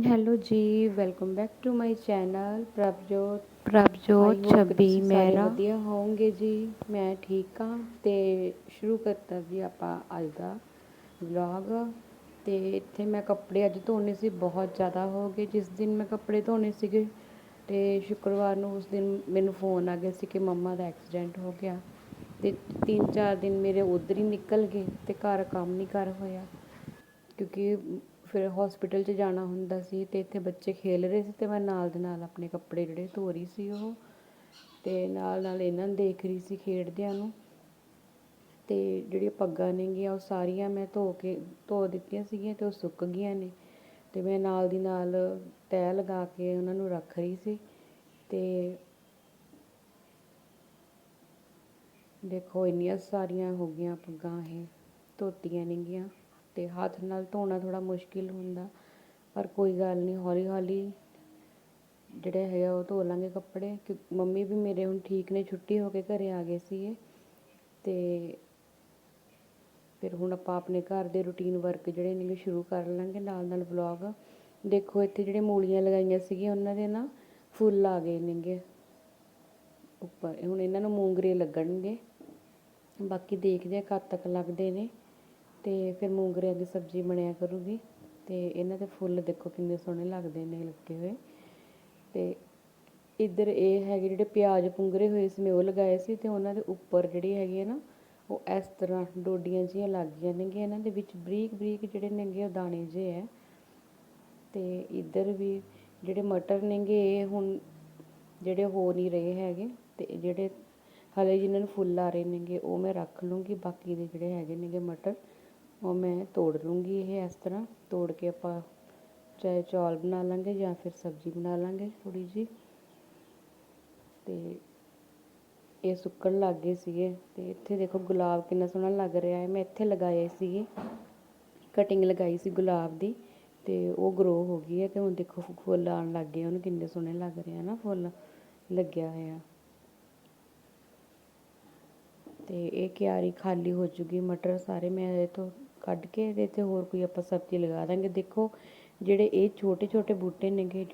Hello ji welcome back to my channel Prabhjot. Prabhjot ਛੱਬੀ ਮੇਰਾ। ਵਧੀਆ ਹੋਵੋਗੇ ਜੀ। ਮੈਂ ਠੀਕ ਹਾਂ ਤੇ ਸ਼ੁਰੂ ਕਰਤਾ ਜੀ ਆਪਾਂ ਅੱਜ ਦਾ ਵਲੌਗ ਤੇ ਇੱਥੇ ਮੈਂ ਕੱਪੜੇ ਅੱਜ ਧੋਣੇ ਸੀ ਬਹੁਤ ਜ਼ਿਆਦਾ ਹੋ ਗਏ। ਜਿਸ ਦਿਨ ਮੈਂ ਕੱਪੜੇ ਧੋਣੇ ਸੀਗੇ ਤੇ ਸ਼ੁੱਕਰਵਾਰ ਨੂੰ ਉਸ ਦਿਨ ਮੈਨੂੰ ਫੋਨ ਆ ਗਿਆ ਸੀ ਕਿ ਮੰਮਾ ਦਾ ਐਕਸੀਡੈਂਟ ਹੋ ਗਿਆ। ਤੇ ਤਿੰਨ ਚਾਰ ਦਿਨ ਮੇਰੇ ਉਧਰ ਹੀ ਨਿਕਲ ਗਏ ਤੇ ਘਰ ਕੰਮ ਨਹੀਂ ਕਰ ਹੋਇਆ। ਕਿਉਂਕਿ ਫਿਰ ਹਸਪੀਟਲ 'ਚ ਜਾਣਾ ਹੁੰਦਾ ਸੀ ਅਤੇ ਇੱਥੇ ਬੱਚੇ ਖੇਲ ਰਹੇ ਸੀ ਅਤੇ ਮੈਂ ਨਾਲ ਦੇ ਨਾਲ ਆਪਣੇ ਕੱਪੜੇ ਜਿਹੜੇ ਧੋ ਰਹੀ ਸੀ ਉਹ ਅਤੇ ਨਾਲ ਨਾਲ ਇਹਨਾਂ ਨੂੰ ਦੇਖ ਰਹੀ ਸੀ ਖੇਡਦਿਆਂ ਨੂੰ ਅਤੇ ਜਿਹੜੀਆਂ ਪੱਗਾਂ ਨੇਗੀਆਂ ਉਹ ਸਾਰੀਆਂ ਮੈਂ ਧੋ ਕੇ, ਧੋ ਦਿੱਤੀਆਂ ਸੀਗੀਆਂ ਅਤੇ ਉਹ ਸੁੱਕ ਗਈਆਂ ਨੇ ਅਤੇ ਮੈਂ ਨਾਲ ਦੀ ਨਾਲ ਤੈਅ ਲਗਾ ਕੇ ਉਹਨਾਂ ਨੂੰ ਰੱਖ ਰਹੀ ਸੀ ਅਤੇ ਦੇਖੋ ਇੰਨੀਆਂ ਸਾਰੀਆਂ ਹੋ ਗਈਆਂ ਪੱਗਾਂ ਇਹ ਧੋਤੀਆਂ ਨੇਗੀਆਂ। ਅਤੇ ਹੱਥ ਨਾਲ ਧੋਣਾ ਥੋੜ੍ਹਾ ਮੁਸ਼ਕਿਲ ਹੁੰਦਾ, ਪਰ ਕੋਈ ਗੱਲ ਨਹੀਂ, ਹੌਲੀ ਹੌਲੀ ਜਿਹੜੇ ਹੈਗਾ ਉਹ ਧੋ ਲਾਂਗੇ ਕੱਪੜੇ, ਕਿ ਮੰਮੀ ਵੀ ਮੇਰੇ ਹੁਣ ਠੀਕ ਨੇ, ਛੁੱਟੀ ਹੋ ਕੇ ਘਰ ਆ ਗਏ ਸੀਗੇ ਅਤੇ ਫਿਰ ਹੁਣ ਆਪਾਂ ਆਪਣੇ ਘਰ ਦੇ ਰੂਟੀਨ ਵਰਕ ਜਿਹੜੇ ਨੇਗੇ ਸ਼ੁਰੂ ਕਰ ਲਾਂਗੇ ਨਾਲ ਨਾਲ ਵਲੌਗ ਦੇਖੋ ਇੱਥੇ ਜਿਹੜੇ ਮੂਲੀਆਂ ਲਗਾਈਆਂ ਸੀਗੀਆਂ, ਉਹਨਾਂ ਦੇ ਨਾ ਫੁੱਲ ਆ ਗਏ ਨੇਗੇ। ਉੱਪਰ, ਹੁਣ ਇਹਨਾਂ ਨੂੰ ਮੂੰਗਰੇ ਲੱਗਣਗੇ। ਬਾਕੀ ਦੇਖਦੇ ਆ ਕਦ ਤੱਕ ਲੱਗਦੇ ਨੇ। ਅਤੇ ਫਿਰ ਮੂੰਗਰਿਆਂ ਦੀ ਸਬਜ਼ੀ ਬਣਿਆ ਕਰੂਗੀ ਅਤੇ ਇਹਨਾਂ ਦੇ ਫੁੱਲ ਦੇਖੋ ਕਿੰਨੇ ਸੋਹਣੇ ਲੱਗਦੇ ਨੇ ਲੱਗੇ ਹੋਏ। ਅਤੇ ਇੱਧਰ ਇਹ ਹੈਗੇ ਜਿਹੜੇ ਪਿਆਜ਼ ਪੁੰਗਰੇ ਹੋਏ ਸੀ, ਮੈਂ ਉਹ ਲਗਾਏ ਸੀ ਅਤੇ ਉਹਨਾਂ ਦੇ ਉੱਪਰ ਜਿਹੜੀ ਹੈਗੀ ਹੈ ਨਾ, ਉਹ ਇਸ ਤਰ੍ਹਾਂ ਡੋਡੀਆਂ ਜਿਹੀਆਂ ਲੱਗ ਗਈਆਂ ਨੇਗੀਆਂ, ਇਹਨਾਂ ਦੇ ਵਿੱਚ ਬਰੀਕ ਬਰੀਕ ਜਿਹੜੇ ਨੇਗੇ ਉਹ ਦਾਣੇ ਜਿਹੇ ਹੈ ਅਤੇ ਇੱਧਰ ਵੀ ਜਿਹੜੇ ਮਟਰ ਨੇਗੇ, ਇਹ ਹੁਣ ਜਿਹੜੇ ਹੋ ਨਹੀਂ ਰਹੇ ਹੈਗੇ ਅਤੇ ਜਿਹੜੇ ਹਲੇ ਜਿਨ੍ਹਾਂ ਨੂੰ ਫੁੱਲ ਆ ਰਹੇ ਨੇਗੇ, ਉਹ ਮੈਂ ਰੱਖ ਲੂੰਗੀ, ਬਾਕੀ ਦੇ ਜਿਹੜੇ ਹੈਗੇ ਨੇਗੇ ਮਟਰ। ਉਹ ਮੈਂ ਤੋੜ ਲੂੰਗੀ ਇਹ ਇਸ ਤਰ੍ਹਾਂ। ਤੋੜ ਕੇ ਆਪਾਂ ਚਾਹੇ ਚੌਲ ਬਣਾ ਲਾਂਗੇ ਜਾਂ ਫਿਰ ਸਬਜ਼ੀ ਬਣਾ ਲਾਂਗੇ ਥੋੜੀ ਜੀ ਤੇ ਇਹ ਸੁੱਕਣ ਲੱਗ ਗਏ ਸੀਗੇ। ਤੇ ਇੱਥੇ ਦੇਖੋ ਗੁਲਾਬ ਕਿੰਨਾ ਸੋਹਣਾ ਲੱਗ ਰਿਹਾ ਹੈ। ਮੈਂ ਇੱਥੇ ਲਗਾਏ ਸੀਗੇ। ਕਟਿੰਗ ਲਗਾਈ ਸੀ ਗੁਲਾਬ ਦੀ। ਤੇ ਉਹ ਗਰੋ ਹੋ ਗਈ ਹੈ ਤੇ ਹੁਣ ਦੇਖੋ ਫੁੱਲ ਆਉਣ ਲੱਗ ਗਏ। ਉਹਨੂੰ ਕਿੰਨੇ ਸੋਹਣੇ ਲੱਗ ਰਹੇ ਆ ਨਾ ਫੁੱਲ ਲੱਗਿਆ ਹੋਇਆ। ਤੇ ਇਹ ਕਿਆਰੀ ਖਾਲੀ ਹੋ ਜੂਗੀ ਮਟਰ ਸਾਰੇ ਮੈਂ ਇਹ ਤੋਂ ਕੱਢ ਕੇ ਇਹਦੇ ਤੇ ਹੋਰ ਕੋਈ ਆਪਾਂ ਸਬਜ਼ੀ ਲਗਾ ਦਾਂਗੇ। ਦੇਖੋ, ਜਿਹੜੇ ਇਹ ਛੋਟੇ ਛੋਟੇ ਬੂਟੇ ਨੇਗੇ